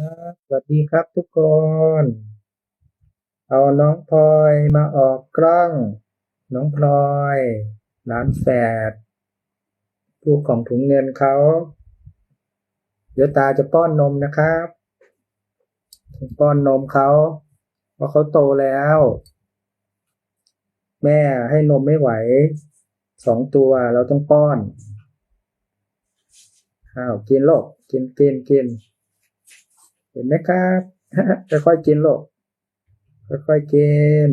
ครับสวัสดีครับทุกคน เอาน้องพลอยมาออกกล้อง น้องพลอยหลานแฝดผู้ของถุงเงินเขา เดี๋ยวตาจะป้อนนมนะครับป้อนนมเขาเพราะเขาโตแล้ว แม่ให้นมไม่ไหวสองตัวเราต้องป้อนอ้าวกินโลกกินกินกิน เห็นไหมครับค่อยๆกินโลกค่อยๆกิน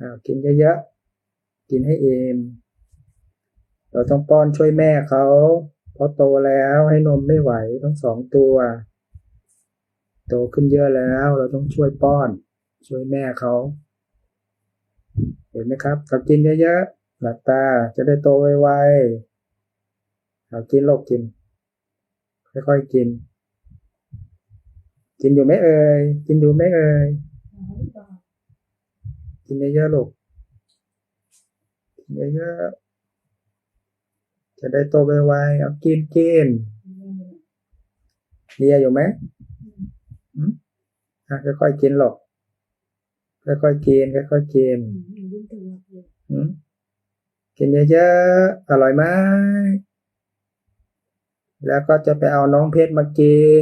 อ้ากินเยอะๆกินให้เอมเราต้องป้อนช่วยแม่เขาเพราะโตแล้วให้นมไม่ไหวทั้งสองตัว โตขึ้นเยอะแล้ว เราต้องช่วยป้อน ช่วยแม่เขาเห็นไหมครับเรากินเยอะๆหลับตาจะได้โตไวๆเอากินโลกกิน ค่อยๆกิน กินอยู่ไหมเอ่ยกินอยู่ไหมเอ่ยกินเยอะๆลูกกินเยอะๆจะได้โตไวๆเอากินกินเลียอยู่ไหมอืมอะค่อยๆกินหรอกค่อยๆกินค่อยๆกินอืมกินเยอะๆอร่อยไหมแล้วก็จะไปเอาน้องเพชรมากิน